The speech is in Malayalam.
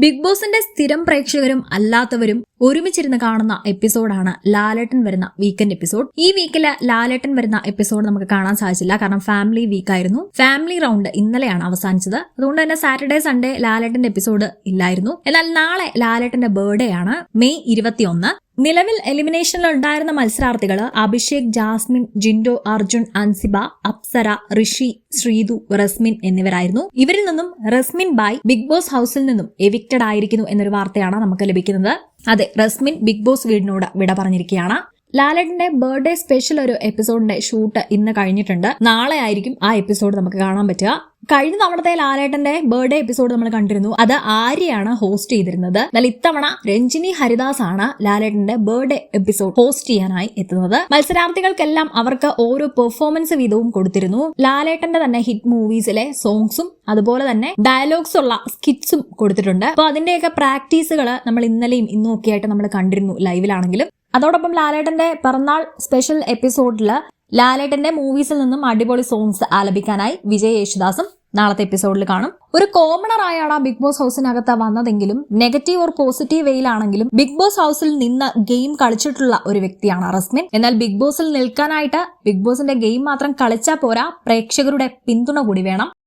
ബിഗ് ബോസിന്റെ സ്ഥിരം പ്രേക്ഷകരും അല്ലാത്തവരും ഒരുമിച്ചിരുന്ന് കാണുന്ന എപ്പിസോഡാണ് ലാലേട്ടൻ വരുന്ന വീക്കെൻഡ് എപ്പിസോഡ് ഈ വീക്കിൽ ലാലേട്ടൻ വരുന്ന എപ്പിസോഡ് നമുക്ക് കാണാൻ സാധിച്ചില്ല. കാരണം ഫാമിലി വീക്ക് ആയിരുന്നു. ഫാമിലി റൗണ്ട് ഇന്നലെയാണ് അവസാനിച്ചത്. അതുകൊണ്ട് തന്നെ സാറ്റർഡേ സൺഡേ ലാലേട്ടന്റെ എപ്പിസോഡ് ഇല്ലായിരുന്നു. എന്നാൽ നാളെ ലാലേട്ടന്റെ ബർത്ത്ഡേ ആണ്. മെയ് ഇരുപത്തിയൊന്ന്. നിലവിൽ എലിമിനേഷനിൽ ഉണ്ടായിരുന്ന മത്സരാർത്ഥികൾ അഭിഷേക് ജാസ്മിൻ ജിൻഡോ അർജുൻ അൻസിബ അപ്സര ഋഷി ശ്രീതു റസ്മിൻ എന്നിവരായിരുന്നു. ഇവരിൽ നിന്നും റസ്മിൻ ബായ് ബിഗ് ബോസ് ഹൌസിൽ നിന്നും എവിക്റ്റഡ് ആയിരിക്കുന്നു എന്നൊരു വാർത്തയാണ് നമുക്ക് ലഭിക്കുന്നത്. അതെ റസ്മിൻ ബിഗ് ബോസ് വീടിനോട് വിട പറഞ്ഞിരിക്കുകയാണ്. ലാലേട്ടന്റെ ബർത്ത്ഡേ സ്പെഷ്യൽ ഒരു എപ്പിസോഡിന്റെ ഷൂട്ട് ഇന്ന് കഴിഞ്ഞിട്ടുണ്ട്. നാളെ ആയിരിക്കും ആ എപ്പിസോഡ് നമുക്ക് കാണാൻ പറ്റുക. കഴിഞ്ഞ തവണത്തെ ലാലേട്ടന്റെ ബർത്ത്ഡേ എപ്പിസോഡ് നമ്മൾ കണ്ടിരുന്നു. അത് ആര്യയാണ് ഹോസ്റ്റ് ചെയ്തിരുന്നത്. എന്നാൽ ഇത്തവണ രഞ്ജിനി ഹരിദാസ് ആണ് ലാലേട്ടന്റെ ബർത്ത്ഡേ എപ്പിസോഡ് ഹോസ്റ്റ് ചെയ്യാനായി എത്തുന്നത്. മത്സരാർത്ഥികൾക്കെല്ലാം അവർക്ക് ഓരോ പെർഫോമൻസ് വീതവും കൊടുത്തിരുന്നു. ലാലേട്ടന്റെ തന്നെ ഹിറ്റ് മൂവീസിലെ സോങ്സും അതുപോലെ തന്നെ ഡയലോഗ്സ് ഉള്ള സ്കിറ്റ്സും കൊടുത്തിട്ടുണ്ട്. അപ്പൊ അതിന്റെയൊക്കെ പ്രാക്ടീസുകൾ നമ്മൾ ഇന്നലെയും ഇന്നും ഒക്കെ ആയിട്ട് നമ്മൾ കണ്ടിരുന്നു ലൈവിലാണെങ്കിലും അതോടൊപ്പം ലാലേട്ടന്റെ പിറന്നാൾ സ്പെഷ്യൽ എപ്പിസോഡിൽ ലാലേട്ടന്റെ മൂവീസിൽ നിന്നും അടിപൊളി സോങ്സ് ആലപിക്കാനായി വിജയ് യേശുദാസും നാളത്തെ എപ്പിസോഡിൽ കാണും. ഒരു കോമണർ ആയാണ് ബിഗ് ബോസ് ഹൗസിനകത്ത് വന്നതെങ്കിലും നെഗറ്റീവ് ഓർ പോസിറ്റീവ് വെയിലാണെങ്കിലും ബിഗ് ബോസ് ഹൗസിൽ നിന്ന് ഗെയിം കളിച്ചിട്ടുള്ള ഒരു വ്യക്തിയാണ് റസ്മിൻ. എന്നാൽ ബിഗ് ബോസിൽ നിൽക്കാനായിട്ട് ബിഗ് ബോസിന്റെ ഗെയിം മാത്രം കളിച്ചാൽ പോരാ പ്രേക്ഷകരുടെ പിന്തുണ കൂടി വേണം.